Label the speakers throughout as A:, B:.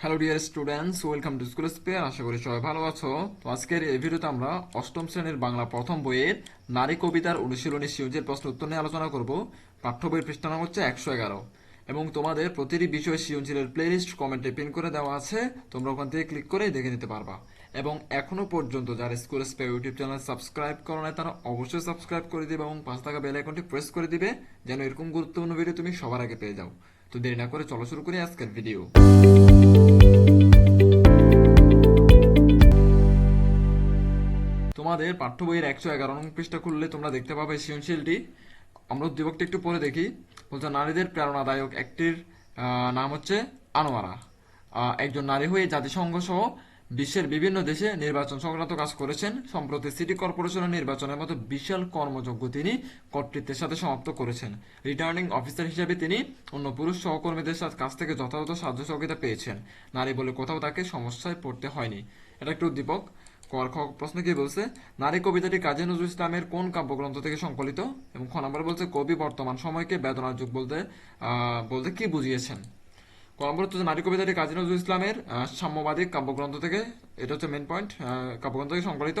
A: Hello dear students welcome to school spare আশা করি সবাই ভালো আছো। তো আজকের এই ভিডিওতে আমরা অষ্টম শ্রেণির বাংলা প্রথম বইয়ের নারী কবিতার অনুশীলনী সিউজের প্রশ্ন উত্তর নিয়ে আলোচনা করব। পাঠ্য বইয়ের পৃষ্ঠা নাম হচ্ছে একশো এগারো। এবং তোমাদের প্রতিটি বিষয় সিউঞ্জিলের প্লেলিস্ট কমেন্টে পিন করে দেওয়া আছে। তোমরা ওখান থেকে ক্লিক করে দেখে নিতে পারবা। এবং এখনও পর্যন্ত যারা school spare YouTube channel subscribe করো নাই, তারা অবশ্যই সাবস্ক্রাইব করে দিবে এবং পাঁচ টাকা বেল আইকনটি প্রেস করে দিবে, যেন এরকম গুরুত্বপূর্ণ ভিডিও তুমি সবার আগে পেয়ে যাও। তো দেরি না করে চলো শুরু করি আজকের ভিডিও তোমাদের পাঠ্য বইয়ের একশো এগারো নং পৃষ্ঠা খুললে তোমরা দেখতে পাবে সৃজনশীলটি। আমরা উদ্দীপকটি একটু পরে দেখি। বলছে, নারীদের প্রেরণাদায়ক একটির নাম হচ্ছে আনোয়ারা। একজন নারী হয়ে জাতিসংঘ সহ বিশ্বের বিভিন্ন দেশে নির্বাচন সংক্রান্ত কাজ করেছেন। সম্প্রতি সিটি কর্পোরেশনের নির্বাচনের মতো বিশাল কর্মযজ্ঞ তিনি কর্তৃত্বের সাথে সমাপ্ত করেছেন। রিটার্নিং অফিসার হিসেবে তিনি অন্য পুরুষ সহকর্মীদের সাথে কাছ থেকে যথাযথ সাহায্য সহযোগিতা পেয়েছেন। নারী বলে কোথাও তাকে সমস্যায় পড়তে হয়নি। এটা একটু উদ্দীপক। প্রশ্ন কি বলছে? নারী কবিতাটি কাজী নজরুল ইসলামের কোন কাব্যগ্রন্থ থেকে সংকলিত? এবং খ নম্বর বলছে, কবি বর্তমান সময়কে বেদনার যুগ বলতে বলতে কি বুঝিয়েছেন? ক নম্বর হচ্ছে নারী কবিতাটি কাজী নজরুল ইসলামের আহ, সাম্যবাদী কাব্যগ্রন্থ থেকে এটা হচ্ছে মেন পয়েন্ট কাব্যগ্রন্থ থেকে সংকলিত।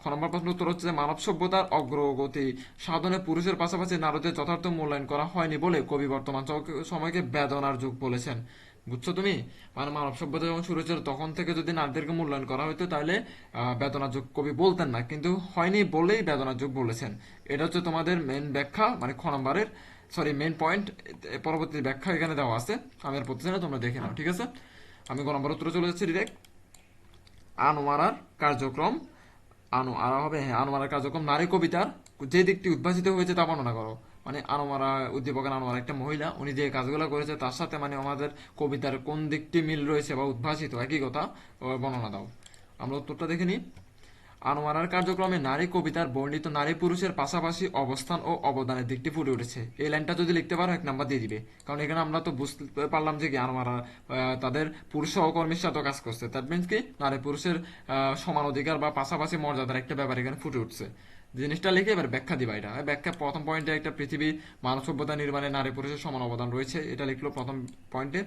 A: খ নম্বর প্রশ্ন উত্তর হচ্ছে যে মানব সভ্যতার অগ্রগতি সাধনে পুরুষের পাশাপাশি নারীদের যথার্থ মূল্যায়ন করা হয়নি বলে কবি বর্তমান সময়কে বেদনার যুগ বলেছেন। বুঝছ তুমি? মানে মানব সভ্যতা যখন শুরু হয়েছিল তখন থেকে যদি নারীদেরকে মূল্যায়ন করা হতো তাহলে বেদনার যুগ কবি বলতেন না কিন্তু হয়নি বলেই বেদনার যুগ বলেছেন। এটা হচ্ছে তোমাদের মেন ব্যাখ্যা মানে খ নম্বরের। সরি মেন পয়েন্ট পরবর্তী ব্যাখ্যা এখানে দেওয়া আছে। আমি আর পড়তেছি না, তোমরা দেখে নাও, ঠিক আছে? আমি ক নম্বর উত্তরে চলে যাচ্ছি ডিরেক্ট আনোয়ারার কার্যক্রম, আনো, আরা হবে হ্যাঁ আনোয়ারার কার্যক্রম, নারী কবিতার যে দিকটি উদ্ভাসিত হয়েছে তা বর্ণনা করো। মানে আনোয়ারা উদ্দীপকের আনোয়ারা একটা মহিলা, উনি যে কাজগুলো করেছে তার সাথে মানে আমাদের কবিতার কোন দিকটি মিল রয়েছে বা উদ্ভাসিত, একই কথা বর্ণনা দাও। আমরা উত্তরটা দেখে নিই। আনোয়ারার কার্যক্রমে নারী কবিতার বর্ণিত নারী পুরুষের পাশাপাশি অবস্থান ও অবদানের দিকটি ফুটে উঠেছে। এই লাইনটা যদি লিখতে পারো, এক নাম্বার দিয়ে দিবে। কারণ এখানে আমরা তো বুঝতে পারলাম যে কি আনোয়ারা তাদের পুরুষ সহকর্মীর সাথে কাজ করছে। দ্যাট মিনস কি? নারী পুরুষের সমান অধিকার বা পাশাপাশি মর্যাদার একটা ব্যাপার এখানে ফুটে উঠছে। জিনিসটা লিখে এবার ব্যাখ্যা দিবা এটা। ব্যাখ্যা প্রথম পয়েন্টে একটা পৃথিবী মানব সভ্যতা নির্মাণে নারী পুরুষের সমান অবদান রয়েছে। এটা লিখলো প্রথম পয়েন্টে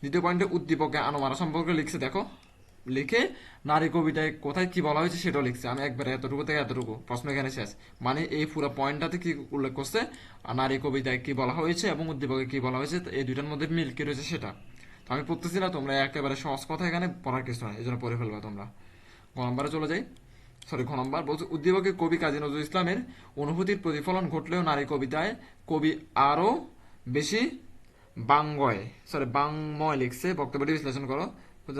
A: দ্বিতীয় পয়েন্টে উদ্দীপকে আনোয়ারা সম্পর্কে লিখছে, দেখো। লিখে নারী কবিতায় কোথায় কি বলা হয়েছে সেটাও লিখছে। আমি একবারে এতটুকু থেকে এতটুকু, প্রশ্ন এখানে শেষ। মানে এই পুরো পয়েন্টটাতে কি উল্লেখ করছে? নারী কবিতায় কি বলা হয়েছে এবং উদ্দীপকে কি বলা হয়েছে? এই দুইটার মধ্যে মিল কি রয়েছে সেটা? তো আমি পড়তেছি না, তোমরা একেবারে সহজ কথা এখানে পড়ার কিছু নয় এই জন্য পড়ে ফেলবা তোমরা। গ নম্বরে চলে যাই। সরি খ নম্বর। বলছে, উদ্দীপকে কবি কাজী নজরুল ইসলামের অনুভূতির প্রতিফলন ঘটলেও নারী কবিতায় কবি আরও বেশি বাংময় সরি বাংময় লিখছে, বক্তব্যটি বিশ্লেষণ করো।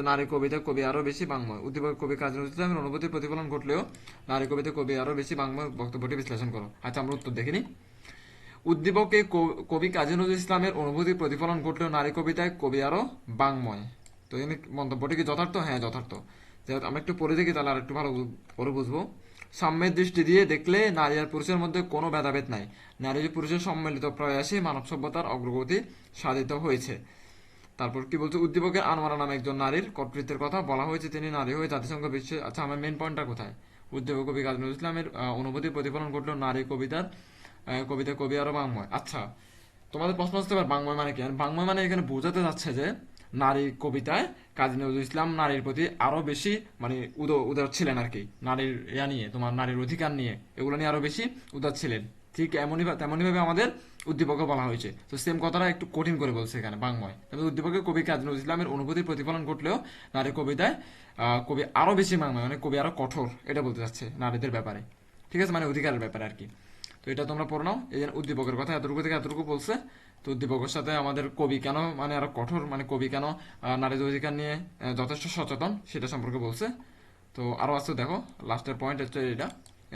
A: নারী কবিতা কবি আরও বেশি বাংময়। উদ্দীপক কবি কাজী নজরুল ইসলামের অনুভূতির প্রতিফলন ঘটলেও নারী কবিতা কবি আরও বেশি বাংময় বক্তব্যটি বিশ্লেষণ করো। আচ্ছা আমরা উত্তর দেখিনি উদ্দীপকে কবি কাজী নজরুল ইসলামের অনুভূতির প্রতিফলন ঘটলেও নারী কবিতায় কবি আরও বাংময়। তো এখানে মন্তব্যটি কি যথার্থ? হ্যাঁ যথার্থ। যেহেতু আমরা একটু পড়ে দেখি, তাহলে আর একটু ভালো পরে বুঝব। সাম্যের দৃষ্টি দিয়ে দেখলে নারী আর পুরুষের মধ্যে কোনো ভেদাভেদ নাই। নারী পুরুষের সম্মিলিত প্রয়াসে মানব সভ্যতার অগ্রগতি সাধিত হয়েছে। তারপর কি বলছে, উদ্দীপকের আনোয়ারা নামে একজন নারীর কর্তৃত্বের কথা বলা হয়েছে। তিনি নারী হয়ে জাতিসংঘ বিশ্বে আচ্ছা আমার মেন পয়েন্টটা কোথায়? উদ্দীপক কবি কাজী ইসলামের অনুভূতি প্রতিফলন ঘটলো নারী কবিতার কবিতা কবি আরও বাংময়। আচ্ছা তোমাদের প্রশ্ন আসতে এবার বাংময় মানে কি? বাংময় মানে এখানে বোঝাতে যাচ্ছে যে নারী কবিতায় কাজী নজরুল ইসলাম নারীর প্রতি আরও বেশি মানে উদ- উদার ছিলেন আর কি। নারীর ইয়া নিয়ে, তোমার নারীর অধিকার নিয়ে, এগুলো নিয়ে আরও বেশি উদার ছিলেন। ঠিক এমনই তেমনই ভাবে আমাদের উদ্দীপকে বলা হয়েছে। তো সেম কথাটা একটু কঠিন করে বলছে এখানে বাংময়। তবে উদ্দীপকে কবি কাজী নজরুল ইসলামের অনুভূতির প্রতিফলন ঘটলেও নারী কবিতায় কবি আরও বেশি বাংময় মানে কবি আরও কঠোর, এটা বলতে চাচ্ছে নারীদের ব্যাপারে। ঠিক আছে? মানে অধিকারের ব্যাপারে আর কি। তো এটা তোমরা পড়ো নাও। এই যে উদ্দীপকের কথা এতটুকু থেকে এতটুকু বলছে। তো উদ্দীপকের সাথে আমাদের কবি কেন মানে আরও কঠোর মানে কবি কেন নারীদের অধিকার নিয়ে যথেষ্ট সচেতন, সেটা সম্পর্কে বলছে। তো আরও আছে, দেখো লাস্টের পয়েন্ট হচ্ছে এটা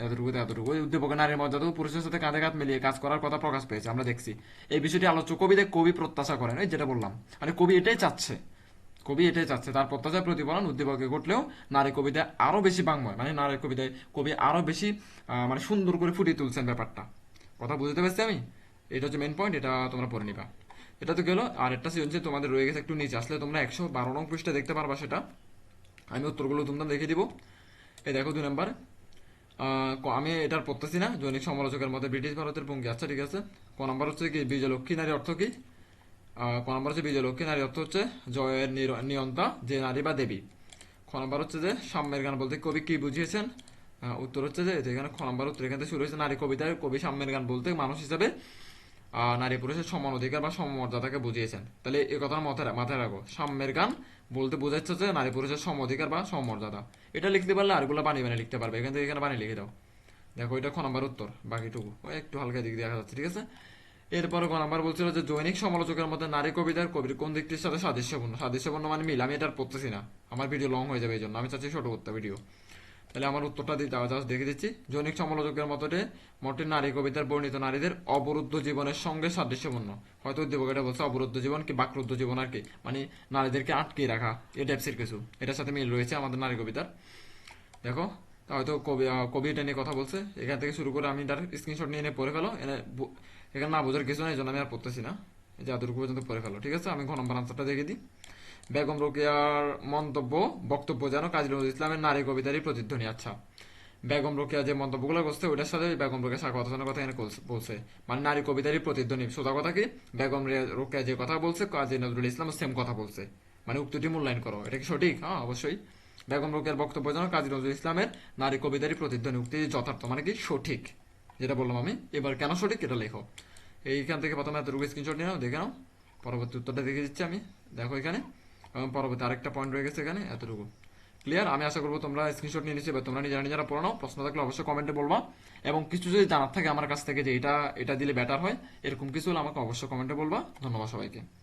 A: এতটুকু থেকে এতটুকু। ওই উদ্দীপকের নারীর মর্যাদা ও পুরুষের সাথে কাঁধে কাঁধ মিলিয়ে কাজ করার কথা প্রকাশ পেয়েছে, আমরা দেখছি। এই বিষয়টি আলোচ্য কবিদের কবি প্রত্যাশা করেন ওই যেটা বললাম। মানে কবি এটাই চাচ্ছে। কবি এটাই চাচ্ছে। তার প্রত্যাশার প্রতিফলন উদ্দীপকে ঘটলেও নারী কবিতায় আরও বেশি বাংময় মানে নারী কবিতায় কবি আরও বেশি মানে সুন্দর করে ফুটিয়ে তুলছেন ব্যাপারটা। কথা বুঝতে পারছি আমি? এটা হচ্ছে মেন পয়েন্ট এটা তোমরা পড়ে নিবা। এটা তো গেলো আর একটা সৃজনশীল তোমাদের রয়ে গেছে একটু নিচে, আসলে তোমরা একশো বারো নং পৃষ্ঠা দেখতে পারবা সেটা। আমি উত্তরগুলো তোমরা দেখে দিব। এই দেখো দুই নাম্বার। আমি এটার পড়তেছি না জৈনিক সমালোচকের মধ্যে ব্রিটিশ ভারতের ভঙ্গি। আচ্ছা ঠিক আছে। ক নম্বর হচ্ছে কি বিজয়লক্ষ্মী নারী অর্থ কি? ক নম্বর হচ্ছে বিজয়লক্ষ্মী নারী অর্থ হচ্ছে জয়ের নিয়ন্তা, যে নারী বা দেবী। খ নম্বর হচ্ছে যে সাম্যের গান বলতে কবি কি বুঝিয়েছেন? উত্তর হচ্ছে যে, এখানে খ নম্বর উত্তর এখান থেকে শুরু হয়েছে নারী কবিতায় কবি সাম্যের গান বলতে মানুষ হিসাবে নারী পুরুষের সমান অধিকার বা সমমর্যাদাকে বুঝিয়েছেন। তাহলে এই কথার মাথায় মাথায় রাখো। সাম্যের গান বলতে বোঝাচ্ছে যে নারী পুরুষের সম অধিকার বা সমমর্যাদা। এটা লিখতে পারলে আরগুলো বানিয়ে বানিয়ে লিখতে পারবে। এখান থেকে এখানে বানিয়ে লিখে দাও। দেখো, এটা খ নম্বর উত্তর। বাকিটুকু। একটু হালকা দিক দেখা যাচ্ছে ঠিক আছে? এরপরে গ নাম্বার বলছিল যে দৈনিক সমালোচকের মধ্যে নারী কবিতার কবির কোন দিকটির সাথে সাদৃশ্যপূর্ণ? সাদৃশ্যপূর্ণ মানে মিল? আমি এটা পড়তেছি না। আমার ভিডিও লং হয়ে যাবে এই জন্য। আমি চাচ্ছি ছোট করতে ভিডিও তাহলে আমার উত্তরটা দেওয়া জাস্ট দেখে দিচ্ছি। জৈনিক সমালোচকের মতে মোটে নারী কবিতার বর্ণিত নারীদের অবরুদ্ধ জীবনের সঙ্গে সাদৃশ্যপূর্ণ। হয়তো উদ্দীপক এটা বলছে অবরুদ্ধ জীবন কি বাকরুদ্ধ জীবন আর কি? মানে নারীদেরকে আটকে রাখা, এই টাইপসের কিছু। এটার সাথে মিল রয়েছে আমাদের নারী কবিতার। দেখো, তা হয়তো কবি কবি এটা নিয়ে কথা বলছে। এখান থেকে শুরু করে আমি তার স্ক্রিনশট নিয়ে এনে পড়ে ফেলো। এখানে না বোঝার কিছু নেই, এই জন্য আমি আর পড়তেছি না। এই পর্যন্ত পড়ে ফেলো, ঠিক আছে? আমি ঘ নম্বর আনসারটা দেখে দিই। বেগম রোকেয়ার মন্তব্য, বক্তব্য যেন কাজী নজরুল ইসলামের নারী কবিতারই প্রতিধ্বনি। আচ্ছা বেগম রোকেয়া যে মন্তব্যগুলো করছে, ওইটার সাথে বেগম রোকেয়া স্বাগতানের কথা এখানে বলছে- মানে নারী কবিতারই প্রতিধ্বনি। সোজা কথা কি? বেগম রোকেয়া যে কথা বলছে কাজী নজরুল ইসলাম সেম কথা বলছে। মানে উক্তিটি মূল্যায়ন করো, এটা কি সঠিক? হ্যাঁ অবশ্যই। বেগম রোকেয়ার বক্তব্য যেন কাজী নজরুল ইসলামের নারী কবিতারই প্রতিধ্বনি। উক্তি যথার্থ মানে কি সঠিক, যেটা বললাম আমি। এবার কেন সঠিক, এটা লেখো। এইখান থেকে প্রথমে এতটুকু স্ক্রিনশট নিয়ে নাও, দেখে নাও। পরবর্তী উত্তরটা দেখে দিচ্ছি আমি। দেখো এখানে। এবং পরবর্তী আরেকটা পয়েন্ট রয়ে গেছে এখানে, এতটুকু। ক্লিয়ার আমি আশা করব তোমরা স্ক্রিনশট নিয়ে নিচ্ছি বা তোমরা নিজেরা নিজেরা পড়ো নাও। প্রশ্ন থাকলে অবশ্যই কমেন্টে বলবা। এবং কিছু যদি জানার থাকে আমার কাছ থেকে যে এটা এটা দিলে বেটার হয়, এরকম কিছু হলে আমাকে অবশ্যই কমেন্টে বলবা। ধন্যবাদ সবাইকে।